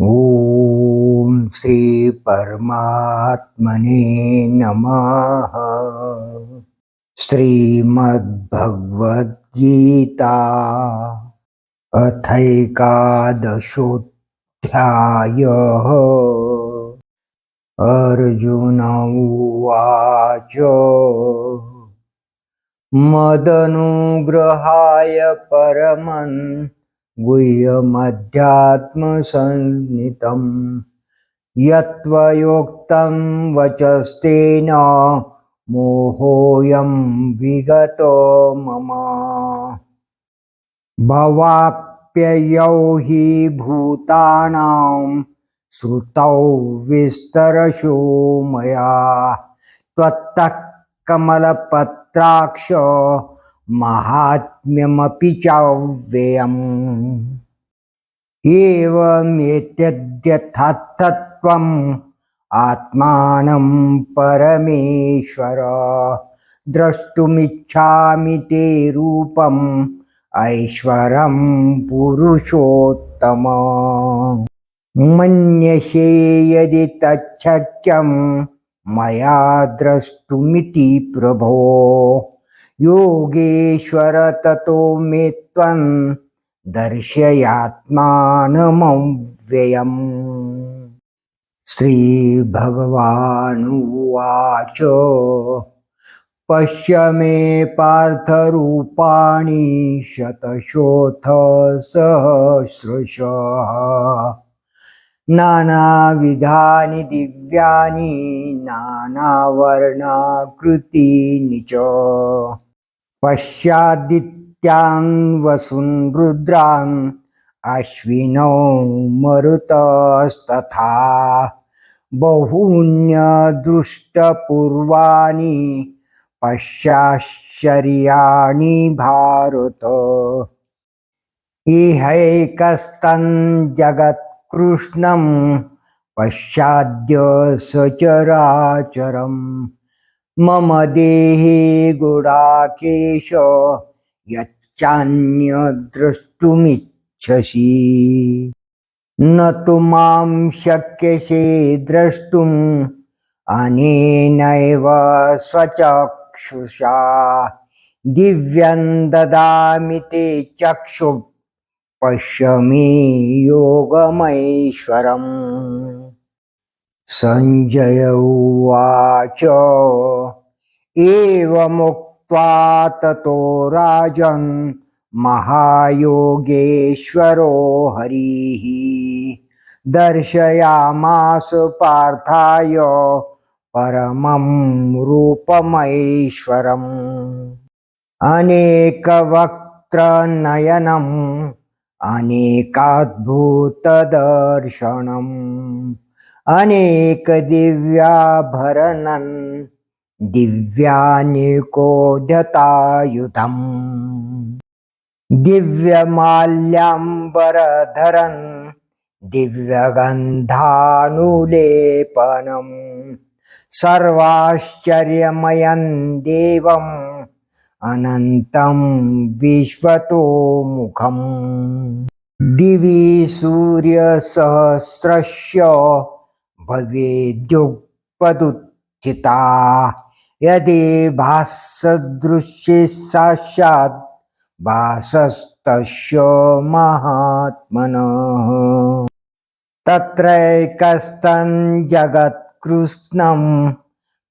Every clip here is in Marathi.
ॐ श्री परमात्मने नमः। श्रीमद्भगवद्गीता अथैकादशोऽध्यायः अर्जुन उवाच। मदनुग्रहाय परमन् गुह्यमध्यात्मसंज्ञितं यत्त्वयोक्तं वचस्तेन मोहोऽयं विगतो मम। भवाप्ययौ हि भूतानां श्रुतौ विस्तरशो मया। त्वत्तः कमलपत्राक्ष माहात्म्यमपि चाव्ययम् एवमेत्यद्यथार्थत्वम् आत्मानं परमेश्वर। द्रष्टुमिच्छामि ते रूपम् ऐश्वरं पुरुषोत्तम। मन्यसे यदि तच्छक्यं मया द्रष्टुमिति प्रभो। योगेश्वर ततो मे त्वं दर्शयात्मानमव्ययम्। श्रीभगवानुवाच। पश्य मे पार्थरूपाणि शतशोऽथ सहस्रशः नानाविधानि दिव्यानि नानावर्णाकृतीनि च। पश्यादित्यान् वसून् रुद्रान् अश्विनौ मरुतस्तथा। बहून्यदृष्टपूर्वाणि पश्याश्चर्याणि भारत। इहैकस्तन् जगत् पश्चाद्य सचराचरम्। मम देहे गुडाकेश यच्चान्यद्रष्टुमिच्छसि। न तु मां शक्यसे द्रष्टुम् अनेनैव स्वचक्षुषा। दिव्यं ददामि ते चक्षु पश्य मे योगमैश्वरम्। सञ्जय उवाच एवमुक्त्वा ततो राजन् महायोगेश्वरो हरिः। दर्शयामास पार्थाय परमं रूपमैश्वरम् अनेकवक्त्रनयनम् अनेकाद्भुतदर्शनम् अनेकदिव्याभरणन् दिव्यानिकोद्यतायुधम् दिव्यमाल्याम्बरधरन् दिव्यगन्धानुलेपनम् सर्वाश्चर्यमयं देवम् अनन्तं विश्वतोमुखम्। दिवि सूर्यसहस्रस्य भवेद्युक्पदुत्थिता यदि भासदृश्ये साक्षात् भासस्तस्य महात्मनः। तत्रैकस्तन् जगत्कृष्णं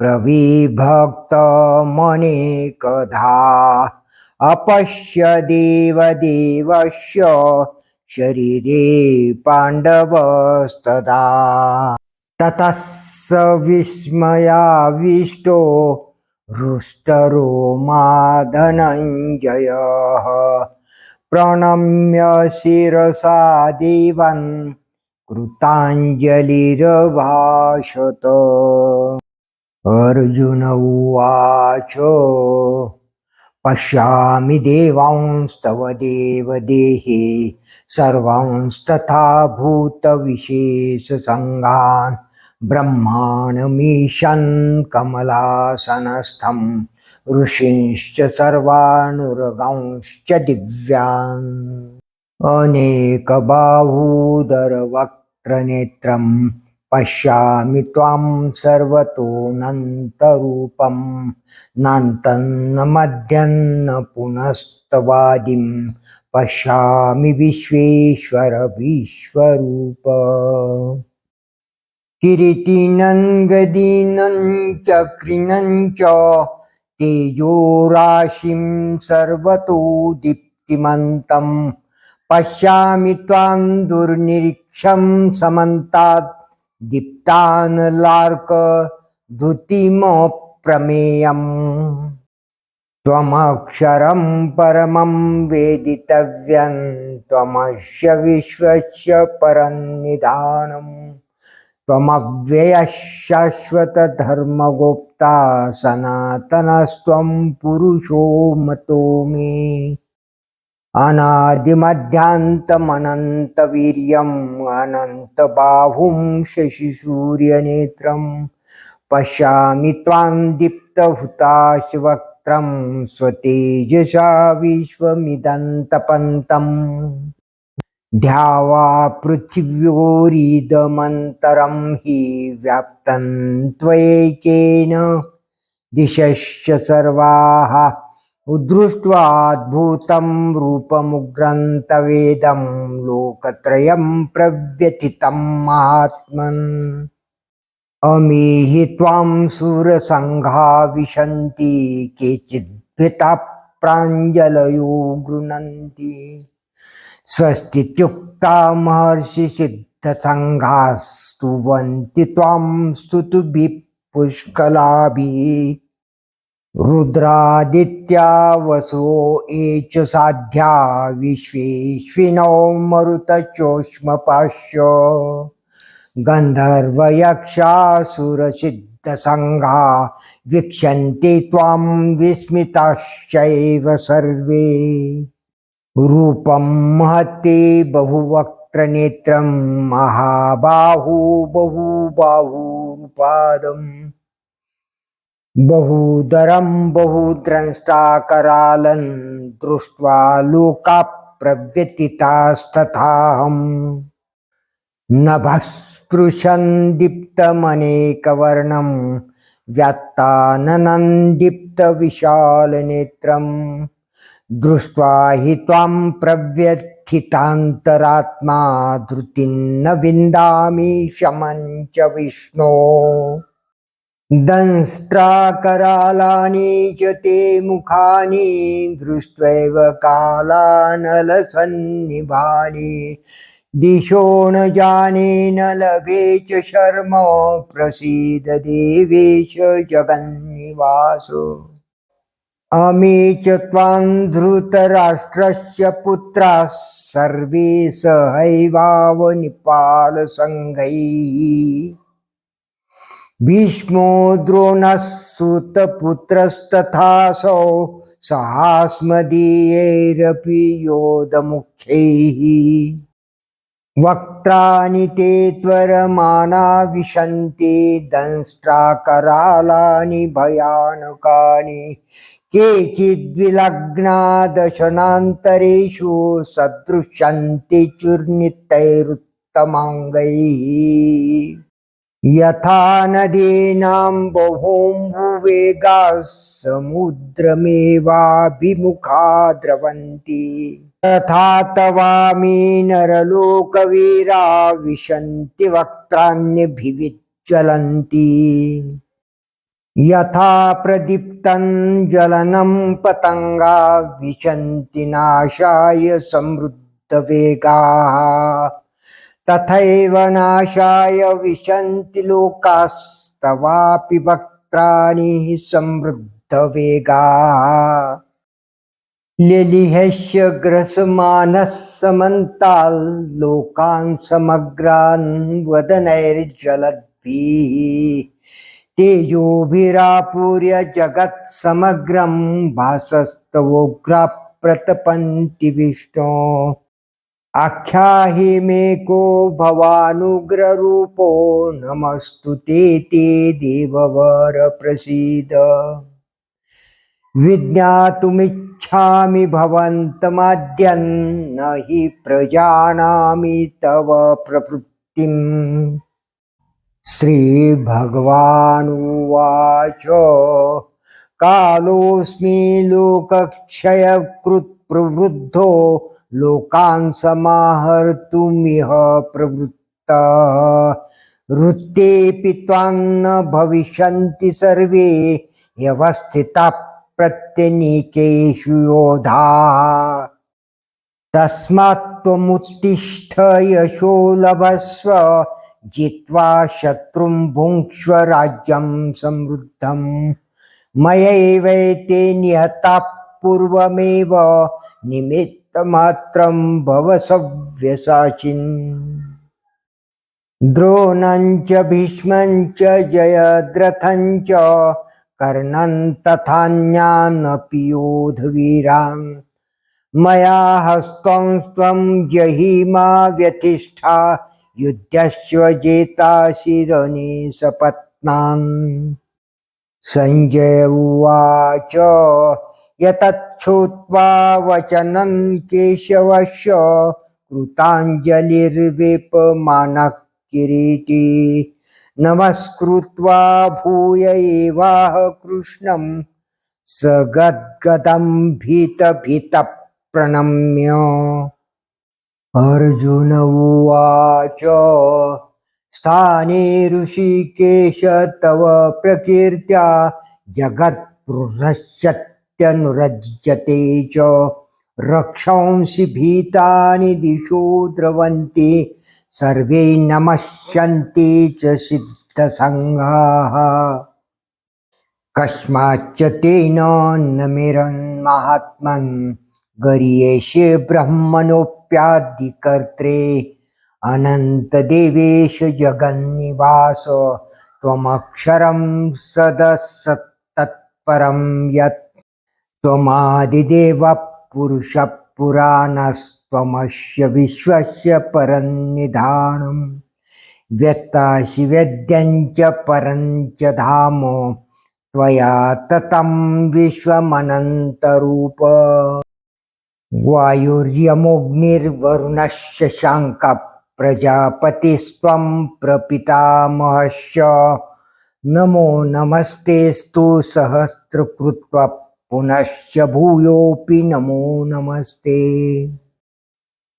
प्रविभक्तमनेकधा अपश्य देवदेवस्य शरीरे पाण्डवस्तदा। ततः स विस्मयाविष्टो हृष्टरोमा धनञ्जयः प्रणम्य शिरसा देवन् कृताञ्जलिरभाषत अर्जुन उवाच पश्यामि देवांस्तव देवदेहे सर्वांस्तथा भूतविशेषसङ्गान् ब्रह्माणमीशन् कमलासनस्थं ऋषींश्च सर्वानुरगांश्च दिव्यान्। अनेकबाहूदरवक्त्रनेत्रं पश्यामि त्वां सर्वतोऽनन्तरूपं नान्तं मध्यन्न पुनस्तवादिं पश्यामि विश्वेश्वर विश्वरूप किरीटिनं गदीनं च तेजोराशिं सर्वतो दीप्तिमन्तं। पश्यामि त्वां दुर्निरीक्षं समन्तात् दीप्तानलार्क धृतिमप्रमेयम्। त्वमक्षरं परमं वेदितव्यं त्वमस्य विश्वस्य परन्निधानम् त्वमव्ययः शाश्वतधर्मगोप्ता सनातनस्त्वं पुरुषो मतो मे। अनादिमध्यान्तमनन्तवीर्यम् अनन्तबाहुं शशिसूर्यनेत्रं पश्यामि त्वां दीप्तहुताशवक्त्रं स्वतेजसा विश्वमिदन्तपन्तम् ध्यावा पृथिव्योरिदमन्तरं हि व्याप्तं दिशश्च सर्वाः उद्धृष्ट्वाद्भुतं रूपमुग्रन्तवेदं लोकत्रयं प्रव्यथितं महात्मन्। अमीहि त्वां सुरसङ्घा विशन्ति केचिद्भिता प्राञ्जलयो गृह्णन्ति। स्वस्तित्युक्ता महर्षिसिद्धसङ्घास्तुवन्ति त्वां स्तुतुभिः पुष्कलाभिः। रुद्रादित्या वसो ये च साध्या विश्वेश्विनौ मरुतचोष्मपाश्च। गन्धर्वयक्षासुरसिद्धसङ्घा वीक्षन्ति त्वां विस्मिताश्चैव सर्वे। रूपं महते बहुवक्त्रनेत्रं महाबाहु बहुबाहुपादम् बहुदरं बहुद्रष्टाकरालं दृष्ट्वा लोका प्रव्यतितास्तथाहम् नभस्पृशन् दीप्तमनेकवर्णं व्यात्ताननं दृष्ट्वा हि त्वां प्रव्यथितान्तरात्मा धृतिं न विन्दामि शमं च विष्णो। दंष्ट्राकरालानि च ते मुखानि दृष्ट्वैव कालानलसन्निभानि। दिशो न जाने न लभे च शर्म प्रसीद देवेश जगन्निवासो। अमे च त्वां धृतराष्ट्रस्य पुत्राः सर्वे सहैवावनिपालसङ्घैः। भीष्मो द्रोणः सुतपुत्रस्तथासौ सहास्मदीयैरपि योधमुख्यैः वक्त्राणि ते त्वरमाना विशन्ति दंष्ट्राकरालानि भयानकानि केचिद्विलग्ना दशनान्तरेषु सदृश्यन्ति चूर्णितैरुत्तमाङ्गैः। यथा नदीनां बभूम्बुवेगाः समुद्रमेवाभिमुखा द्रवन्ति तथा तवामि नरलोकवीरा विशन्ति वक्त्राण्यभिविज्ज्वलन्ति यथा प्रदीप्तं ज्वलनं पतङ्गा विशन्ति नाशाय समृद्धवेगाः। तथैव नाशाय विशन्ति लोकास्तवापि वक्त्राणि समृद्धवेगाः। लेलिहस्य ग्रसमानः समग्रान् वदनैर्ज्वलद्भिः तेजोभिरापूर्य जगत्समग्रं भासस्तवोग्रा प्रतपन्ति विष्णो आख्याहि मे को भवानुग्ररूपो नमस्तु ते ते देववर प्रसीद विज्ञातुमिच्छामि भवन्तमाद्यन् हि प्रजानामि तव प्रवृत्तिम्। श्रीभगवानुवाच। कालोऽस्मि लोकक्षयकृत् प्रवृद्धो लोकान् समाहर्तुमिह प्रवृत्तः। वृत्तेऽपि त्वान्न भविष्यन्ति सर्वे व्यवस्थिता प्रत्यनीकेषु योधा। तस्मात् त्वमुत्तिष्ठ यशो लभस्व जित्वा शत्रुं भुङ्क्ष्व राज्यं समृद्धं मयैवैते निहताः पूर्वमेव निमित्तमात्रं भव सव्यसाचिन् द्रोणं च जयद्रथञ्च कर्णं तथान्यानपि योधवीरान् मया हस्तं त्वं जहिमा व्यतिष्ठा युद्धस्व जेताशिरणे सपत्नान्। सञ्जय उवाच यतच्छ्रुत्वा वचनं केशवस्य कृताञ्जलिर्विपमानः किरीटी। नमस्कृत्वा भूय एवाह कृष्णं स गद्गदं भीतभीतप्रणम्य। अर्जुन उवाच स्थाने ऋषिकेश तव प्रकीर्त्या जगत्पुरुषत्यनुरज्यते च। रक्षांसि भीतानि दिशो द्रवन्ति सर्वे नमस्यन्ति च सिद्धसङ्घाः। कस्माच्च तेन न मेरन्माहात्मन् गरीयेषे ब्रह्मणोऽप्यादिकर्त्रे अनन्तदेवेश जगन्निवास त्वमक्षरं सदसत्तत्परं यत् त्वमादिदेवः पुरुषपुराणस्त्वमस्य विश्वस्य परन्निधानम् व्यत्तासि वेद्यं च परं च धाम त्वया ततं विश्वमनन्तरूप। वायुर्यमोऽग्निर्वरुणस्य शाङ्क प्रजापतिस्त्वं प्रपितामहश्च। नमो नमस्तेस्तु सहस्रकृत्वा पुनश्च भूयोऽपि नमो नमस्ते।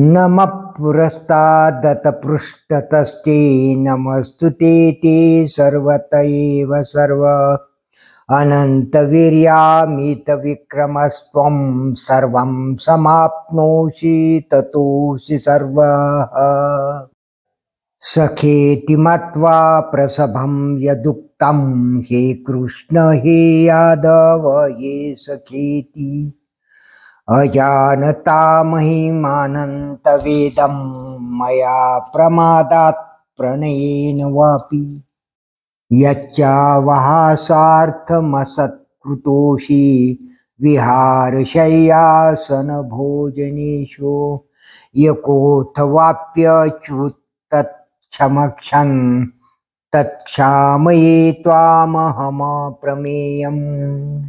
नमः पुरस्तादतपृष्ठतस्ते नमस्तु ते ते सर्वत एव सर्व। अनन्तवीर्यामितविक्रमस्त्वं सर्वं समाप्नोषि ततोऽसि सर्वः। सखेति मत्वा प्रसभं यदुक्तं हे कृष्ण हे यादव हे सखेति। अजानता महिमानन्तवेदं मया प्रमादात् प्रणयेन वापि। यच्चावहासार्थमसत्कृतोषि विहारशय्यासनभोजनेषु यकोऽथवाप्यच्युत्तत्क्षमक्षन् तत्क्षामये त्वामहमप्रमेयम्।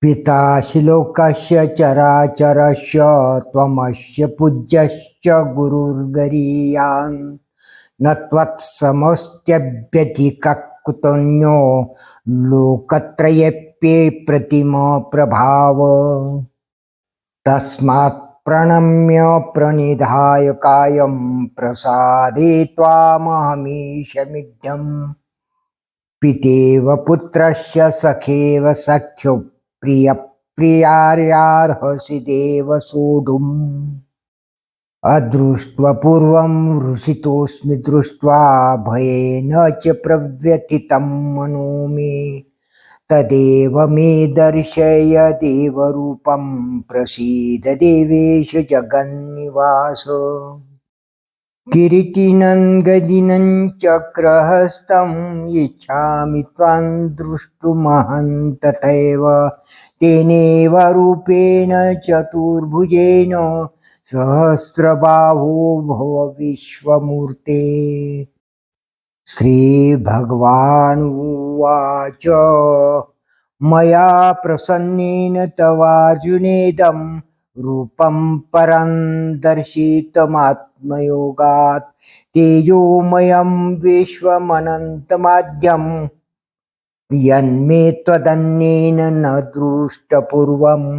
पिता श्लोकस्य चराचरस्य त्वमस्य पूज्यश्च गुरुर्गरीयान्। न त्वत्समस्त्यभ्यधिकः कुतन्यो लोकत्रयेऽप्ये प्रतिमप्रभाव तस्मात् प्रणम्य प्रणिधाय कायं प्रसादे त्वामहमीशमिढ्ढम् पितेव पुत्रस्य सखेव सख्यो प्रियप्रियार्यार्हसि देव सोढुम्। अदृष्ट्वपूर्वं हृषितोऽस्मि दृष्ट्वा भयेन च प्रव्यथितं मनो मे तदेव मे दर्शय देवरूपं प्रसीद देवेश जगन्निवास किरीटिनं गदिनं चक्रहस्तं इच्छामि त्वां द्रष्टुमहं तथैव तेनेव रूपेण चतुर्भुजेन सहस्रबाहो भव विश्वमूर्ते। श्रीभगवानुवाच। मया प्रसन्नेन तवार्जुनेदम् रूपं परं दर्शितमात्मयोगात् तेजोमयं विश्वमनन्तमाद्यं यन्मे त्वदन्येन न दृष्टपूर्वम्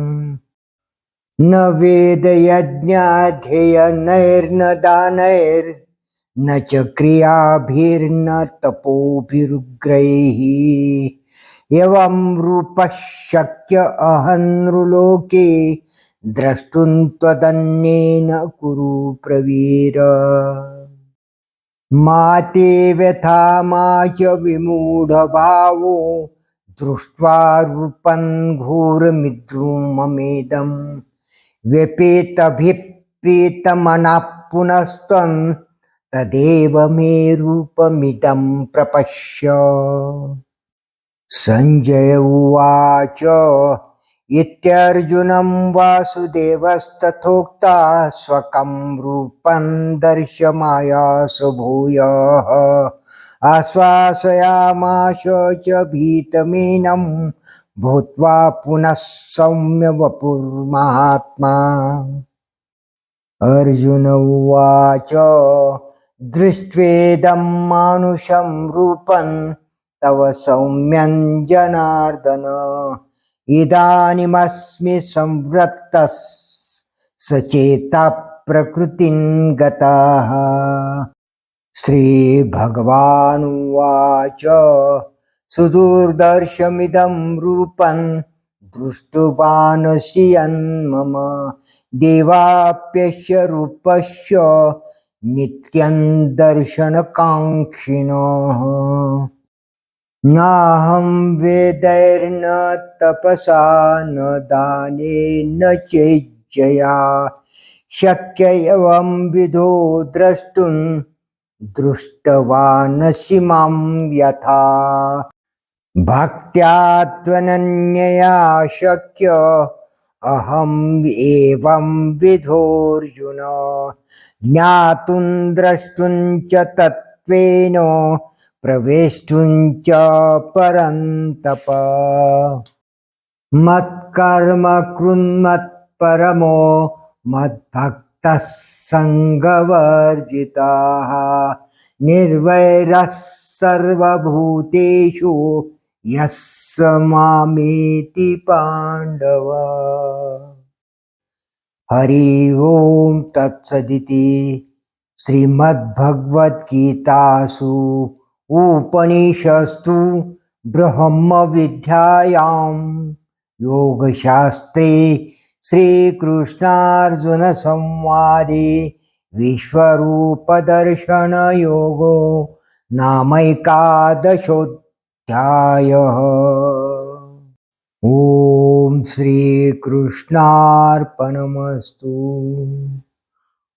न वेदयज्ञाध्ययनैर्न दानैर्न च क्रियाभिर्न तपोभिरुग्रैः। एवं रूपः शक्य अहन्नृलोके द्रष्टुं त्वदन्येन कुरु प्रवीर। माते व्यथा मा च विमूढभावो दृष्ट्वा रूपं घोरमिद्रुममेदम्। व्यपेतभिप्रीतमनः पुनस्त्वं तदेव मे रूपमिदं प्रपश्य। सञ्जय उवाच। इत्यर्जुनं वासुदेवस्तथोक्ता स्वकं रूपं दर्शमायास भूयः। आश्वासयामाश च भीतमेनं भूत्वा पुनः सौम्य वपुर्महात्मा। अर्जुन उवाच दृष्ट्वेदं मानुषं रूपं तव सौम्यं जनार्दन। इदानीमस्मि संवृत्तः सचेता प्रकृतिं गतः। श्रीभगवानुवाच सुदूरदर्शमिदं रूपं दृष्टवानसि यन्मम देवाप्यस्य रूपस्य नित्यं दर्शनकाङ्क्षिणः। नाहं वेदैर्न तपसा न दानेन चेज्जया। शक्य एवं विधो द्रष्टुं दृष्टवानसि मां यथा। भक्त्या त्वनन्यया शक्य अहम् एवं विधोऽर्जुन। ज्ञातुं द्रष्टुं च तत्त्वेन प्रवेष्टुं च परन्तप। मत्कर्म कृन्मत्परमो मद्भक्तः सङ्गवर्जिताः। निर्वैरः सर्वभूतेषु यः स मामेति पाण्डव। हरि ओं तत्सदिति श्रीमद्भगवद्गीतासु उपनिषस्तु ब्रह्मविद्यायां योगशास्त्रे श्रीकृष्णार्जुनसंवादे विश्वरूपदर्शनयोगो नामैकादशोऽध्यायः। ॐ श्रीकृष्णार्पणमस्तु।